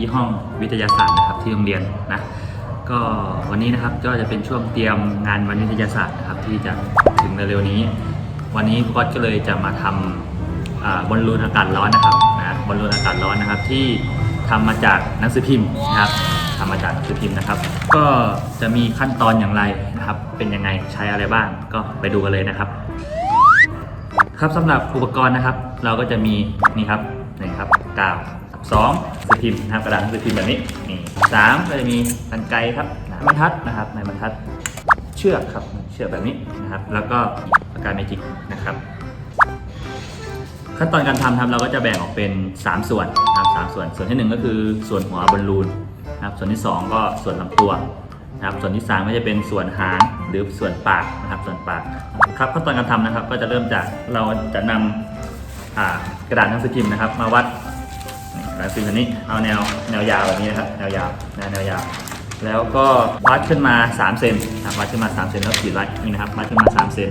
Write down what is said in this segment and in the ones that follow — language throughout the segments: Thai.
ที่ห้องวิทยาศาสตร์นะครับที่โรงเรียนนะก็วันนี้นะครับก็จะเป็นช่วงเตรียมงานวันวิทยาศาสตร์นะครับที่จะถึงเร็วๆนี้ วันนี้ก็ก็เลยจะมาทำอ่าบอลลูนอากาศร้อนนะครับนะบอลลูนอากาศร้อนนะครับที่ทำมาจากหนังสือพิมพ์นะครับทำมาจากหนังสือพิมพ์นะครับ ก็จะมีขั้นตอนอย่างไรนะครับ เป็นยังไงใช้อะไรบ้างก็ไปดูกันเลยนะครับ ครับสำหรับอุปกรณ์นะครับ เราก็จะมีนี่ครับนึ่ครับกาว สองสือพิมพ์นะครับกระดาษหนังสือพิมพ์แบบนี้นี่สามก็จะมีกันไกรครับไม้บรรทัดนะครับไม้บรรทัดเชือกครับเชือกแบบนี้นะครับ แล้วก็ปากกาเมจิกนะครับ ขั้นตอนการทำครับเราก็จะแบ่งออกเป็น 3 ส่วนนะครับสามส่วนส่วนที่ 1 ก็คือส่วนหัวบอลลูนนะครับส่วนที่ 2 ก็ส่วนลำตัวนะครับส่วนที่ 3 ก็จะเป็นส่วนหางหรือส่วนปากนะครับส่วนปากครับขั้นตอนการทำนะครับก็จะเริ่มจากเราจะนำกระดาษหนังสือพิมพ์นะครับ มาวัด นี่กระดาษหนังสือพิมพ์อันนี้เอาแนวแนวยาวแบบนี้นะครับแนวยาวนะแนวยาว แล้วก็วัดขึ้นมา3เซนนะครับวัดขึ้นมา3เซนแล้วขีดไว้นี่นะครับวัดขึ้นมา3เซน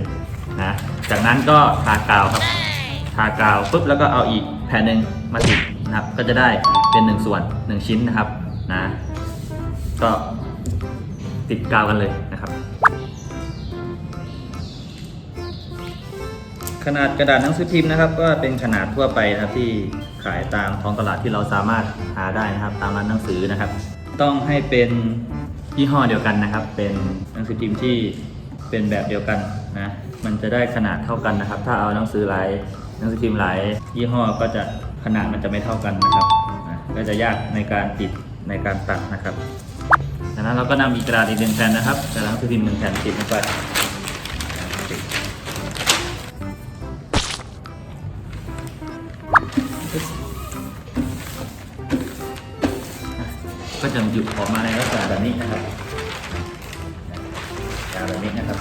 นะจากนั้นก็ทากาวครับทากาวปุ๊บแล้วก็เอาอีกแผ่นหนึ่งมาติดนะครับก็จะได้เป็น 1 ส่วน 1 ชิ้นนะครับนะก็ติดกาวกันเลย ขนาดกระดาษหนังสือพิมพ์นะครับ ก็เป็นขนาดทั่วไปนะครับที่ขายตามท้องตลาดที่เราสามารถหาได้นะครับ ตามร้านหนังสือนะครับ ต้องให้เป็นยี่ห้อเดียวกันนะครับ เป็นหนังสือพิมพ์ที่เป็นแบบเดียวกันนะมันจะได้ขนาดเท่ากันนะครับ ถ้าเอาหนังสือหลายหนังสือพิมพ์หลายยี่ห้อก็จะขนาดมันจะไม่เท่ากันนะครับก็จะยากในการติดในการตัดนะครับดังนั้นเราก็นำอีกกระดาษอีกหนึ่งแผ่นนะครับกระดาษหนังสือพิมพ์หนึ่งแผ่นติดลงไป ก็จะหยุดออกมาในลักษณะแบบนี้นะครับจากแบบนี้นะครับ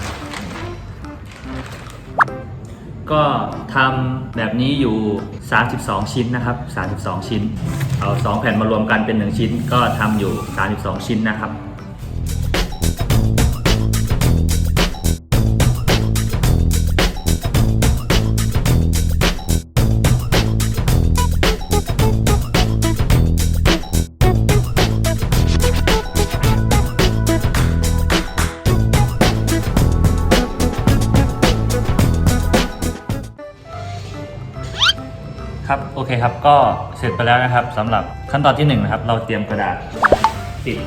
ก็ทำแบบนี้อยู่ 32 ชิ้นนะครับ 32 ชิ้น เอา 2 แผ่นมารวมกันเป็น 1 ชิ้น ก็ทำอยู่ 32 ชิ้นนะครับ เคครับ ก็เสร็จไปแล้วนะครับสำหรับขั้นตอนที่หนึ่งนะครับ เราเตรียมกระดาษติด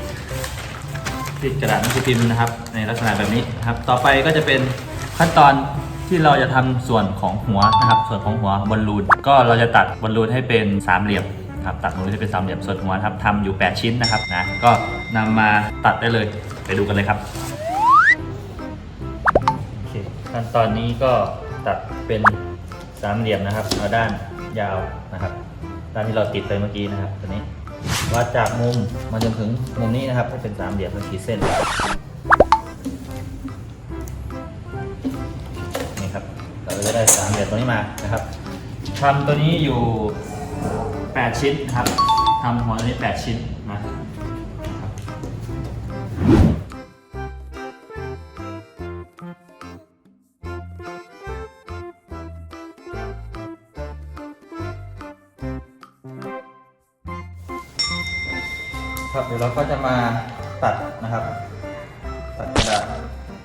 ติดกระดาษหนังสือพิมพ์นะครับ ในลักษณะแบบนี้นะครับ ต่อไปก็จะเป็นขั้นตอนที่เราจะทำส่วนของหัวนะครับ ส่วนของหัวบอลลูนก็เราจะตัดบอลลูนให้เป็นสามเหลี่ยมครับตัดบอลลูนให้เป็นสามเหลี่ยมส่วนหัวครับทำอยู่ 8 ชิ้นนะครับนะก็นำมาตัดได้เลยไปดูกันเลยครับโอเคขั้นตอนนี้ก็ตัดเป็นสามเหลี่ยมนะครับเอาด้าน ยาวนะครับด้านที่เราติดไปเมื่อกี้นะครับตัวนี้วัดจากมุมมาจนถึงมุมนี้นะครับให้เป็นสามเหลี่ยมแล้วขีดเส้นนี่ครับเราจะได้สามเหลี่ยมตัวนี้มานะครับทำตัวนี้อยู่ 8 ชิ้นนะครับทำหัวตัวนี้ 8 ชิ้นนะ ครับเดี๋ยวเราก็จะมาตัดนะครับ ตัดกระดาษ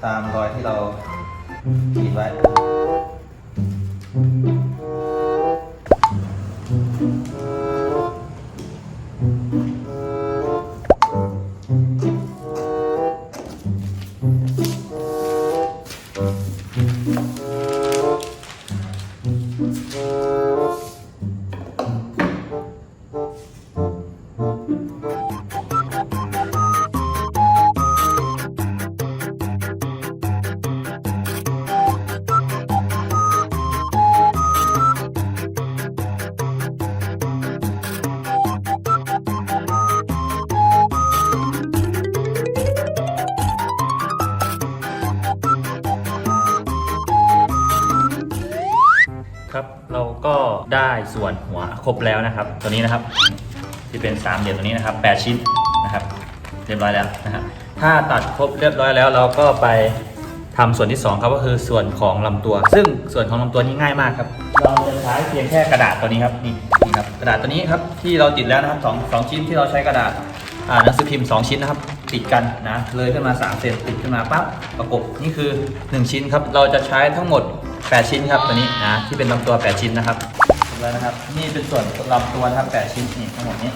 ตามรอยที่เราขีดไว้ ส่วนหัวครบแล้วนะครับ ตัวนี้นะครับที่เป็นสามเหลี่ยมตัวนี้นะครับ 8 ชิ้นนะครับ เรียบร้อยแล้วนะครับถ้าตัดครบเรียบร้อยแล้วเราก็ไปทำส่วนที่2ครับก็คือส่วนของลำตัว ซึ่งส่วนของลำตัวนี้ง่ายมากครับเราจะใช้เพียงแค่กระดาษตัวนี้ครับนี่นี่ครับกระดาษตัวนี้ครับที่เราติดแล้วนะครับสองสองชิ้นที่เราใช้กระดาษอ่าหนังสือพิมพ์สองชิ้นนะครับติดกันนะเลยขึ้นมา3เซนติดขึ้นมาปั๊บประกบนี่คือ 1 ชิ้นครับเราจะใช้ทั้งหมด 8 ชิ้นครับตัวนี้นะที่เป็นลำตัว 8 ชิ้นนะครับ แล้วนะครับ นี่เป็นส่วนลำตัวนะครับ8ชิ้นนี่ทั้งหมดนี้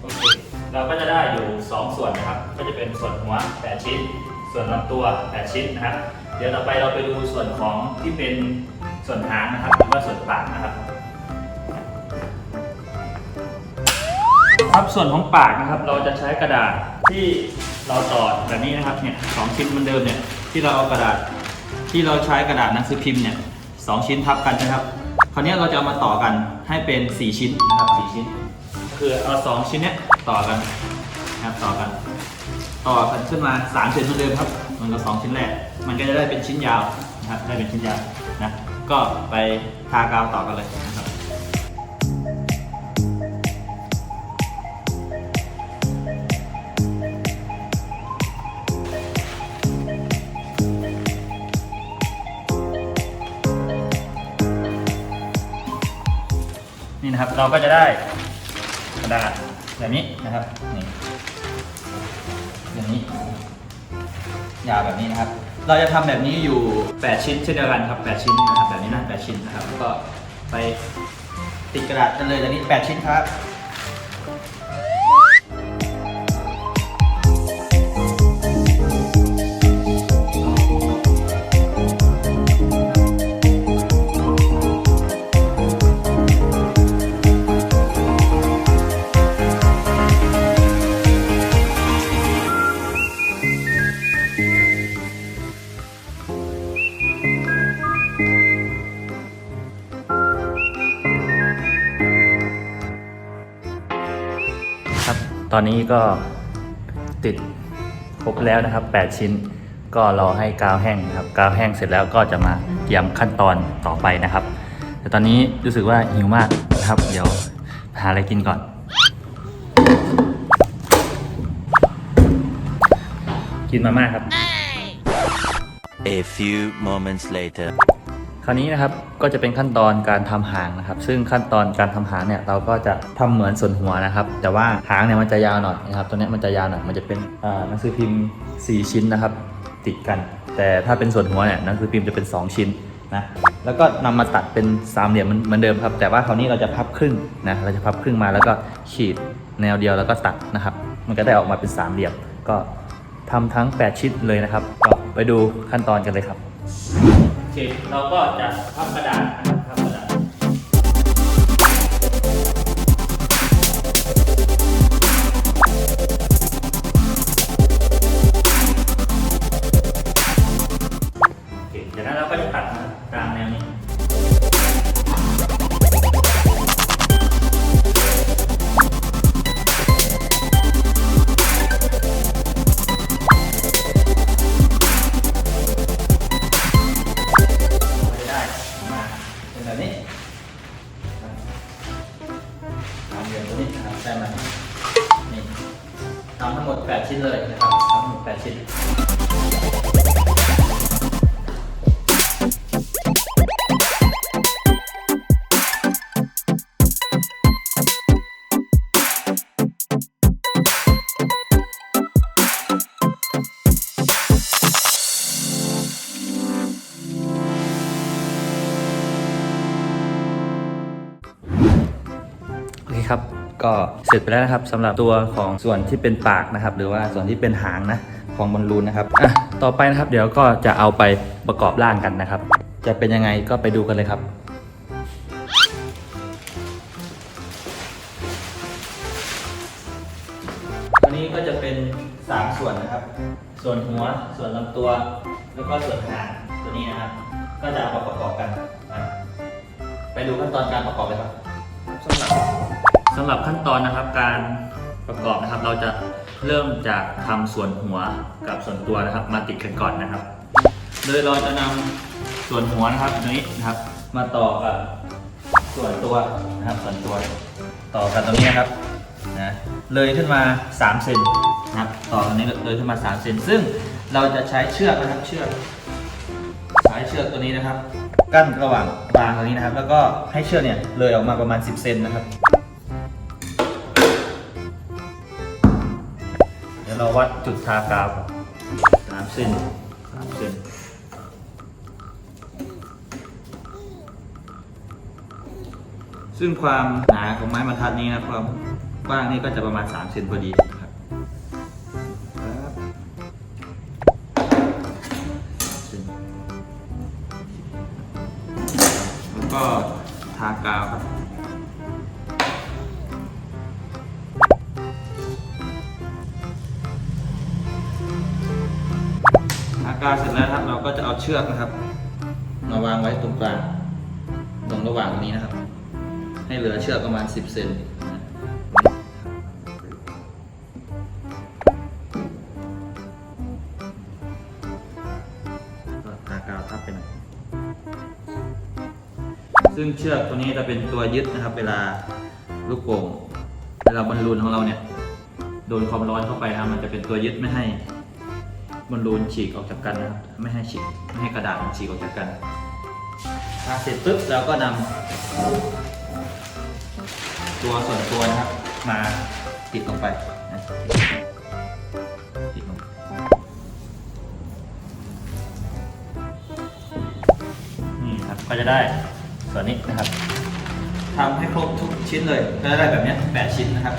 โอเคเราก็จะได้อยู่ 2 ส่วนนะครับ ก็จะเป็นส่วนหัว 8 ชิ้น ส่วนลำตัว 8 ชิ้นนะครับ เดี๋ยวต่อไปเราไปดูส่วนของที่เป็นส่วนหางนะครับหรือว่าส่วนปากนะครับ ครับส่วนของปากนะครับ เราจะใช้กระดาษที่เราต่อแบบนี้นะครับเนี่ยสองชิ้นเหมือนเดิมเนี่ยที่เราเอากระดาษที่เราใช้กระดาษหนังสือพิมพ์เนี่ยสองชิ้นทับกันนะครับ คราวนี้เราจะเอามาต่อกันให้เป็น 4 ชิ้นนะครับ4ชิ้น คือเอาสองชิ้นเนี้ยต่อกันนะครับต่อกัน ต่อกันขึ้นมา3เซนเหมือนเดิมครับเหมันก็สองชิ้นแรก มันก็จะได้เป็นชิ้นยาวนะครับได้เป็นชิ้นยาวนะก็ไปทากาวต่อกันเลยนะครับ นะครับ เราก็จะได้กระดาษแบบนี้นะครับนี่แบบนี้ ยาวแบบนี้นะครับ เราจะทำแบบนี้อยู่ 8 ชิ้นเช่นเดียวกันครับ 8 ชิ้นนะครับแบบนี้นะ8ชิ้นนะครับแล้วก็ไปติดกระดาษกันเลยแบบนี้ 8 ชิ้นครับ ตอนนี้ก็ติดครบแล้วนะครับ 8 ชิ้น ก็รอให้กาวแห้งนะครับกาวแห้งเสร็จแล้วก็จะมาเตรียมขั้นตอนต่อไปนะครับ แต่ตอนนี้รู้สึกว่าหิวมากนะครับ เดี๋ยวหาอะไรกินก่อน กินมาม่าครับ A few moments later. คราวนี้นะครับ ก็จะเป็นขั้นตอนการทำหางนะครับ ซึ่งขั้นตอนการทำหางเนี่ยเราก็จะทำเหมือนส่วนหัวนะครับ แต่ว่าหางเนี่ยมันจะยาวหน่อยนะครับ ตัวนี้มันจะยาวหน่อย มันจะเป็นอ่าหนังสือพิมพ์ 4 ชิ้นนะครับ ติดกัน แต่ถ้าเป็นส่วนหัวเนี่ยหนังสือพิมพ์จะเป็น 2 ชิ้นนะ แล้วก็นำมาตัดเป็นสามเหลี่ยมเหมือนเดิมครับ แต่ว่าคราวนี้เราจะพับครึ่งนะ เราจะพับครึ่งมาแล้วก็ขีดแนวเดียวแล้วก็ตัดนะครับ มันก็ได้ออกมาเป็นสามเหลี่ยม ก็ทำทั้ง 8 ชิ้นเลยนะครับ ก็ไปดูขั้นตอนกันเลยครับ เคเราก็จะพับกระดาษ แบบนี้ทำเรียนตัวนี้นะครับได้มานี่ทำทั้งหมด 8 ชิ้นเลยนะครับทำทั้งหมด8ชิ้น เสร็จไปแล้วนะครับสำหรับตัวของส่วนที่เป็นปากนะครับ หรือว่าส่วนที่เป็นหางนะของบอลลูนนะครับอะต่อไปนะครับ เดี๋ยวก็จะเอาไปประกอบร่างกันนะครับ จะเป็นยังไงก็ไปดูกันเลยครับตัวนี้ก็จะเป็น 3 ส่วนนะครับ ส่วนหัวส่วนลำตัว แล้วก็ส่วนหางตัวนี้นะครับ ก็จะเอามาประกอบกัน ไปดูขั้นตอนการประกอบเลยครับสำหรับ สำหรับขั้นตอนนะครับการประกอบนะครับเราจะเริ่มจากทำส่วนหัวกับส่วนตัวนะครับ มาติดกันก่อนนะครับ โดยเราจะนำส่วนหัวนะครับตัวนี้นะครับ มาต่อกับส่วนตัวนะครับ ส่วนตัวต่อกันตรงนี้นะครับนะเลยขึ้นมา3เซนนะครับ ต่อตรงนี้เลยขึ้นมา3เซนซึ่งเราจะใช้เชือกนะครับเชือกใช้เชือกตัวนี้นะครับ กั้นระหว่างรางตรงนี้นะครับ แล้วก็ให้เชือกเนี่ยเลยออกมาประมาณ 10เซนนะครับ เราวัดจุดทากาวก่อนสามเซนสามเซนซึ่งความหนาของไม้บรรทัดนี้นะความกว้างนี่ก็จะประมาณ3เซนพอดี ชือกนะครับ มาวางไว้ตรงกลางตรงระหว่างนี้นะครับ ให้เหลือเชือกประมาณ 10เซนทากาวทับไปหน่อยซึ่งเชือกตัวนี้จะเป็นตัวยึดนะครับ เวลาลูกโป่งเวลาบอลลูนของเราเนี่ยโดนความร้อนเข้าไปนะครับมันจะเป็นตัวยึดไม่ให้ บอลลูนฉีกออกจากกันนะครับไม่ให้ฉีกไม่ให้กระดาษมันฉีกออกจากกันทาเสร็จปุ๊บเราก็นำตัวส่วนตัวนะครับ มาติดลงไปนะติดลงนี่ครับก็จะได้ส่วนนี้นะครับทำให้ครบทุกชิ้นเลยก็จะได้แบบนี้ยแปดชิ้นนะครับ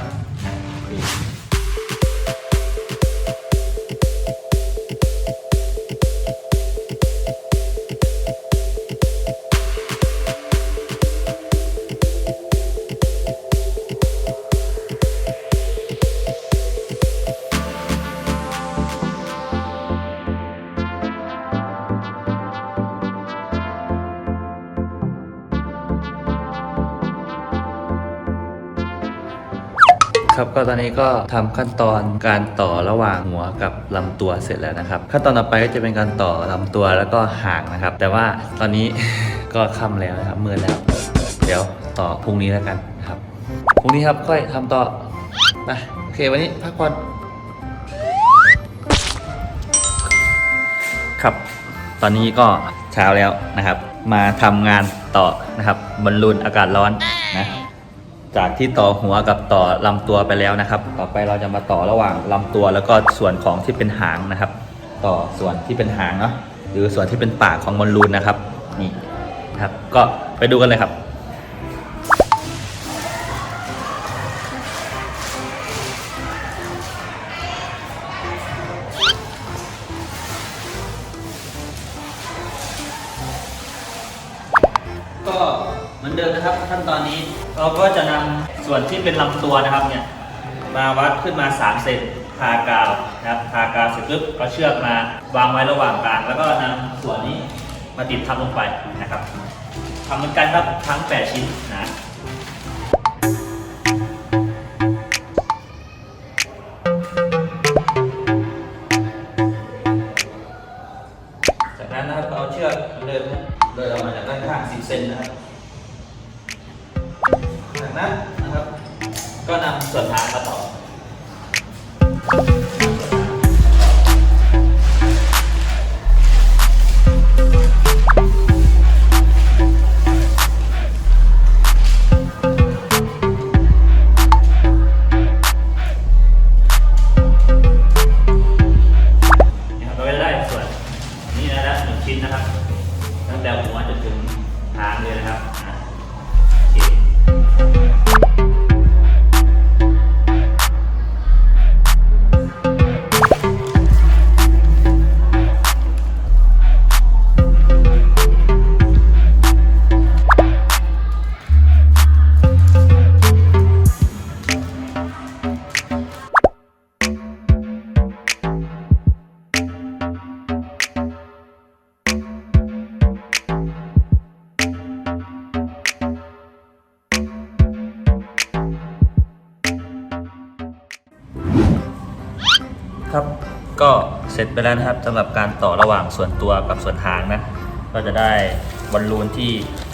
ก็ตอนนี้ก็ทำขั้นตอนการต่อระหว่างหัวกับลำตัวเสร็จแล้วนะครับ ขั้นตอนต่อไปก็จะเป็นการต่อลำตัวแล้วก็หางนะครับ แต่ว่าตอนนี้ก็ค่ำแล้วนะครับมืดแล้ว เดี๋ยวต่อพรุ่งนี้แล้วกันครับพรุ่งนี้ครับค่อยทำต่อไปโอเควันนี้พักผ่อนครับ ตอนนี้ก็เช้าแล้วนะครับ มาทำงานต่อนะครับบอลลูนอากาศร้อนนะ จากที่ต่อหัวกับต่อลำตัวไปแล้วนะครับ ต่อไปเราจะมาต่อระหว่างลำตัวแล้วก็ส่วนของที่เป็นหางนะครับ ต่อส่วนที่เป็นหางเนาะหรือส่วนที่เป็นปากของบอลลูนนะครับนี่ครับ ก็ไปดูกันเลยครับ ที่เป็นลำตัวนะครับเนี่ยมาวัดขึ้นมา3เซนทากาวนะครับทากาวเสร็จปุ๊บก็เชือกมาวางไว้ระหว่างกลาง แล้วก็นำส่วนนี้มาติดทับลงไปนะครับทำเหมือนกันครับทั้ง 8 ชิ้นนะจากนั้นนะครับเอาเชือกเหมือนเดิมนะเลยออกมาจากด้านข้าง10เซนนะครับจากนั้น ก็นำส่วนทางมาต่อ ร็จไปแล้วนะครับสำหรับการต่อระหว่างส่วนตัวกับส่วนหางนะ ก็จะได้บอลลูนที่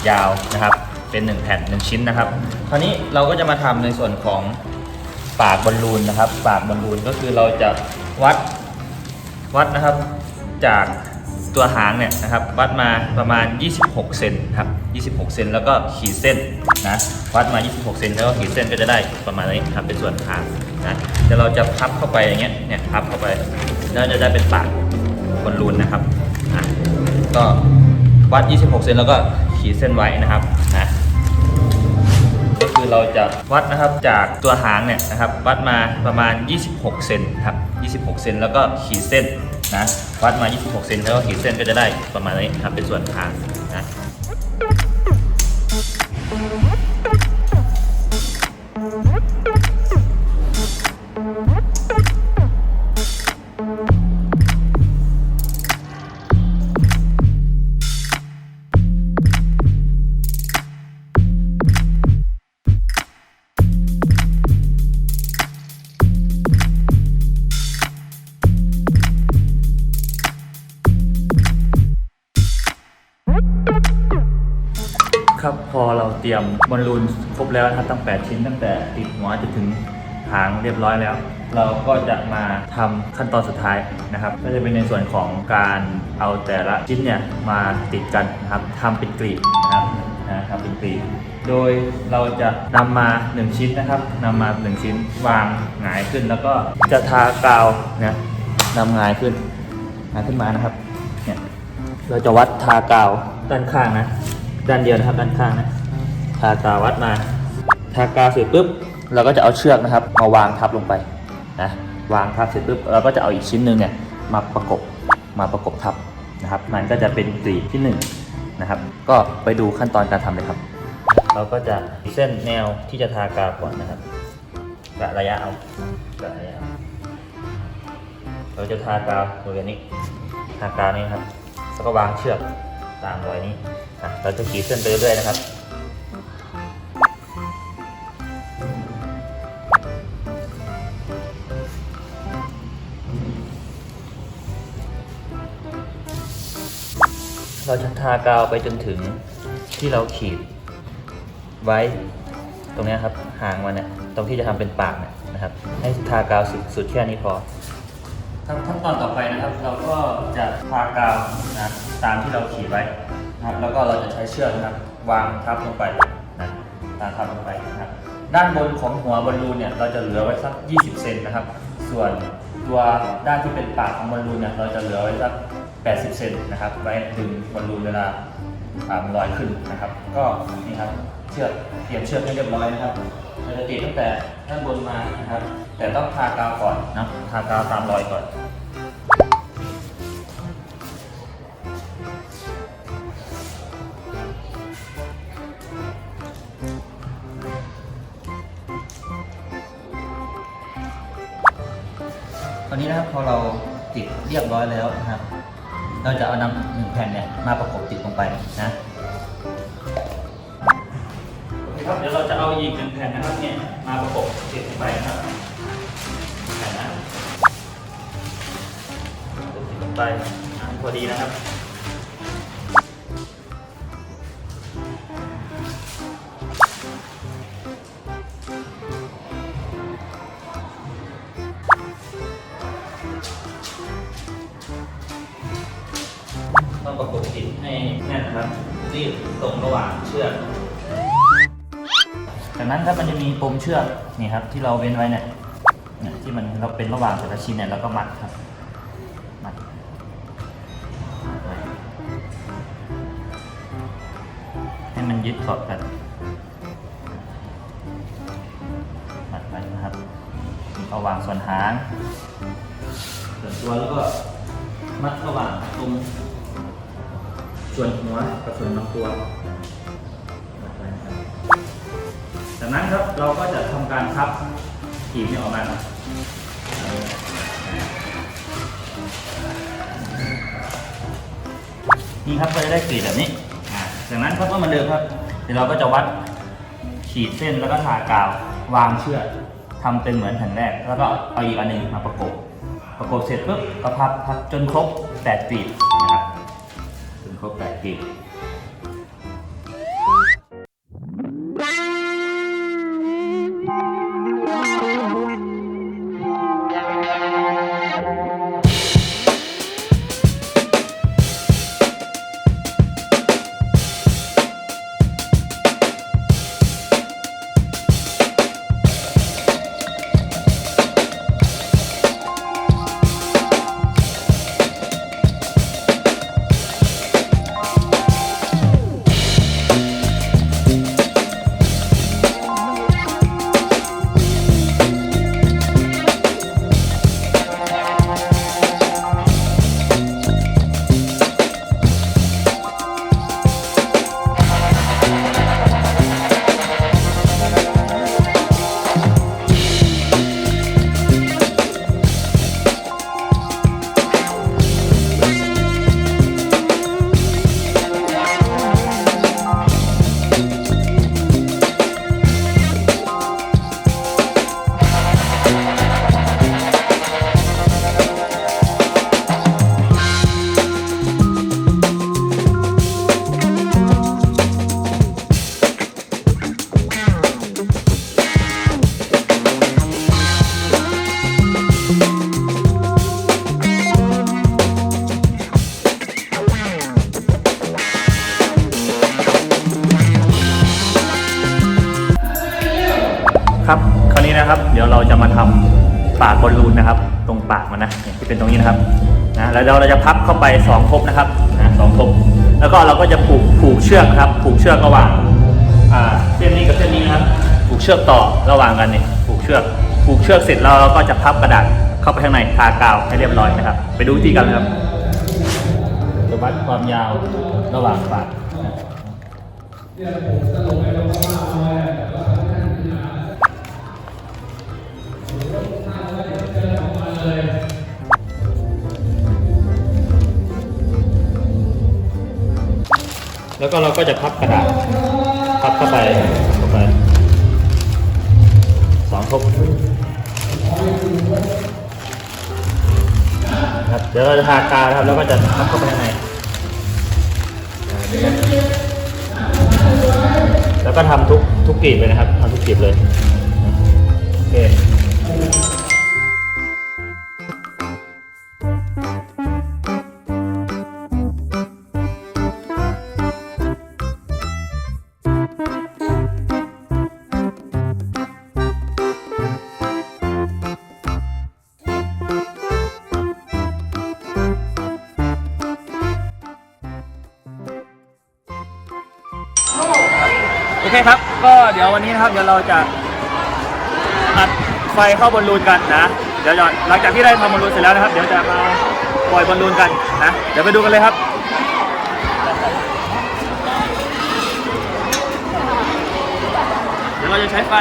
ยาวนะครับ เป็น 1 แผ่น 1 ชิ้นนะครับ คราวนี้เราก็จะมาทำในส่วนของปากบอลลูนนะครับ ปากบอลลูนก็คือเราจะวัดวัดนะครับจากตัวหางเนี่ยนะครับ วัดมาประมาณ 26 เซนครับ 26 เซนแล้วก็ขีดเส้นนะวัดมา 26 เซนแล้วก็ขีดเส้นก็จะได้ประมาณนี้ครับเป็นส่วนหาง นะเดี๋ยวเราจะพับเข้าไปอย่างเงี้ยเนี่ยพับเข้าไปแล้วจะได้เป็นปากบอลลูนนะครับอะก็วัด 26 เซนแล้วก็ขีดเส้นไว้นะครับนะก็คือเราจะวัดนะครับจากตัวหางเนี่ยนะครับ วัดมาประมาณ 26 เซนครับ 26 เซนแล้วก็ขีดเส้นนะวัดมา 26 เซนแล้วก็ขีดเส้นก็จะได้ประมาณนี้ครับเป็นส่วนหางนะ ครับพอเราเตรียมบอลลูนครบแล้วนะครับตั้ง 8 ชิ้นตั้งแต่ติดหัวจนถึงหางเรียบร้อยแล้ว เราก็จะมาทำขั้นตอนสุดท้ายนะครับ ก็จะเป็นในส่วนของการเอาแต่ละชิ้นเนี่ยมาติดกันนะครับทำเป็นกลีบนะครับนะทำเป็นกลีบโดยเราจะนำมา 1 ชิ้นนะครับนำมา 1 ชิ้นวางหงายขึ้น แล้วก็จะทากาวนะนำหงายขึ้นหงายขึ้นมานะครับเนี่ยเราจะวัดทากาวด้านข้างนะ ด้านเดียวนะครับด้านข้างนะทากาวัดมาทากาเสร็จปุ๊บเราก็จะเอาเชือกนะครับ มาวางทับลงไปนะวางทับเสร็จปุ๊บเราก็จะเอาอีกชิ้นหนึ่งเนี่ยมาประกบมาประกบทับนะครับ มันก็จะเป็นกรีบที่หนึ่งนะครับ ก็ไปดูขั้นตอนการทำเลยครับ เราก็จะเส้นแนวที่จะทากาก่อนนะครับกะระยะเอากะระยะเอาเราจะทากาวบริเวณนี้ทากางนี้ครับแล้วก็วางเชือก ตามรอยนี้อะเราจะขีดเส้นไปเรื่อยๆนะครับเราจะทากาวไปจนถึงที่เราขีดไว้ตรงนี้ครับห่างมันเนี่ยตรงที่จะทำเป็นปากเนี่ยนะครับ ให้ทากาวสุดสุดแค่นี้พอขั้นตอนต่อไปนะครับ เราก็จะทากาวนะ ตามที่เราขีดไว้นะครับแล้วก็เราจะใช้เชือกนะครับ วางทับลงไปนะตามทับลงไปนะครับ ด้านบนของหัวบอลลูนเนี่ยเราจะเหลือไว้สัก 20 เซนนะครับ ส่วนตัวด้านที่เป็นปากของบอลลูนเนี่ยเราจะเหลือไว้สัก 80 เซนนะครับ ไว้ดึงบอลลูนเวลาอ่าลอยขึ้นนะครับ ก็นี่ครับเชือกเตรียมเชือกให้เรียบร้อยนะครับเราจะติดตั้งแต่ด้านบนมานะครับ แต่ต้องทากาวก่อนนะทากาวตามรอยก่อน นนี้นะครับพอเราติดเรียบร้อยแล้วนะครับ เราจะเอานำหนึ่งแผ่นเนี่ยมาประกบติดลงไปนะโอเคครับเดี๋ยวเราจะเอาอีกหนึ่งแผ่นนะครับเนี่ยมาประกบติดลงไปนะครับแผ่นนะติดลงไปพอดีนะครับ รับรีบตรงระหว่างเชือกจากนั้นครับมันจะมีปมเชือกนี่ครับที่เราเว้นไว้เนี่ยเนี่ยที่มันเราเป็นระหว่างแต่ละชิ้นเนี่ยเราก็มัดครับมัดไว้ให้มันยึดเกาะกันมัดไปนะครับระหว่างส่วนหางส่วนตัวแล้วก็มัดระหว่างตรง ส่วนหัวกับส่วนลำตัวจากนั้นครับเราก็จะทำการพับขีดนี้ออกมาครับนี่ครับก็จะได้กรีดแบบนี้จากนั้นครับก็มาเดิมครับ เดี๋ยวเราก็จะวัดขีดเส้นแล้วก็ทากาววางเชือกทำเป็นเหมือนแผ่นแรก แล้วก็เอาอีกอันหนึงมาประกบ ประกบเสร็จปุ๊บก็พับพับจนครบแปดกรีด นะค ปากบอลลูนนะครับ ตรงปากมันนะที่เป็นตรงนี้นะครับนะแล้วเราจะพับเข้าไปสองทบนะครับนะสองทบแล้วก็เราก็จะผูกผูกเชือกครับ ผูกเชือกระหว่างอ่าเส้นนี้กับเส้นนี้นะครับ ผูกเชือกต่อระหว่างกันนี่ผูกเชือก ผูกเชือกเสร็จแล้วเราก็จะพับกระดาษเข้าไปข้างในทากาวให้เรียบร้อยนะครับ ไปดูวิธีกันเลยครับจะวัดความยาวระหว่างปาก แล้วก็เราก็จะพับกระดาษพับเข้าไปเข้าไปสองทบครับเดี๋ยวเราจะทากาวนะครับแล้วก็จะพับเข้าไปข้างในแล้วก็ทำทุกทุกกลีบเลยนะครับทำทุกกลีบเลย เคครับ ก็เดี๋ยววันนี้นะครับ เดี๋ยวเราจะอัดไฟเข้าบอลลูนกันนะ เดี๋ยวหลังจากที่ได้ทำบอลลูนเสร็จแล้วนะครับ เดี๋ยวจะมาปล่อยบอลลูนกันนะ เดี๋ยวไปดูกันเลยครับเดี๋ยวเราจะใช้ไฟ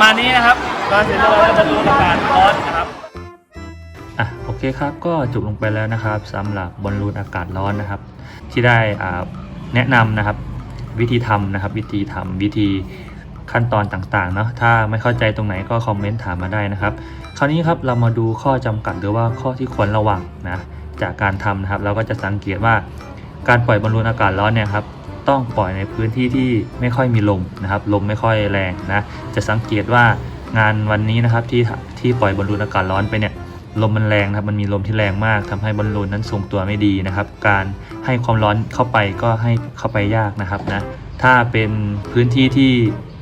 ประมาณนี้นะครับ ก็เสร็จแล้วเราจะดูอากาศร้อนนะครับอะโอเคครับก็จบลงไปแล้วนะครับสำหรับบอลลูนอากาศร้อนนะครับ ที่ได้อ่าแนะนำนะครับ วิธีทำนะครับ วิธีทำวิธีขั้นตอนต่างๆเนาะถ้าไม่เข้าใจตรงไหนก็คอมเมนต์ถามมาได้นะครับ คราวนี้ครับเรามาดูข้อจำกัดหรือว่าข้อที่ควรระวังนะจากการทำนะครับ เราก็จะสังเกตว่าการปล่อยบอลลูนอากาศร้อนเนี่ยครับ ต้องปล่อยในพื้นที่ที่ไม่ค่อยมีลมนะครับลมไม่ค่อยแรงนะจะสังเกตว่างานวันนี้นะครับที่ที่ปล่อยบอลลูนอากาศร้อนไปเนี่ยลมมันแรงนะครับมันมีลมที่แรงมากทำให้บอลลูนนั้นทรงตัวไม่ดีนะครับ การให้ความร้อนเข้าไปก็ให้เข้าไปยากนะครับนะถ้าเป็นพื้นที่ที่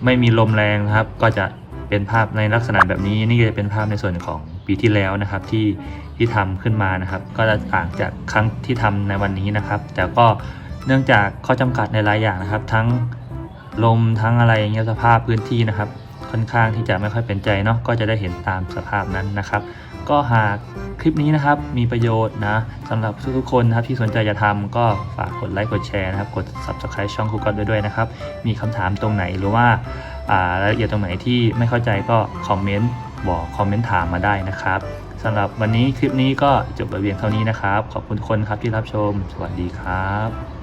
ไม่มีลมแรงนะครับ ก็จะเป็นภาพในลักษณะแบบนี้นี่จะเป็นภาพในส่วนของปีที่แล้วนะครับที่ที่ทำขึ้นมานะครับ ก็จะต่างจากครั้งที่ทำในวันนี้นะครับ แต่ก็ เนื่องจากข้อจำกัดในหลายอย่างนะครับ ทั้งลมทั้งอะไรอย่างเงี้ยสภาพพื้นที่นะครับ ค่อนข้างที่จะไม่ค่อยเป็นใจเนาะก็จะได้เห็นตามสภาพนั้นนะครับ ก็หากคลิปนี้นะครับมีประโยชน์นะสำหรับทุกๆคนนะครับที่สนใจจะทำก็ฝากกดไลค์กดแชร์นะครับกด subscribe ช่องครูก๊อตด้วยด้วยนะครับ มีคำถามตรงไหนหรือว่าอ่ารายละเอียดตรงไหนที่ไม่เข้าใจก็คอมเมนต์บอกคอมเมนต์ถามมาได้นะครับสำหรับวันนี้คลิปนี้ก็จบไปเพียงเท่านี้นะครับ ขอบคุณทุกคนครับที่รับชม สวัสดีครับ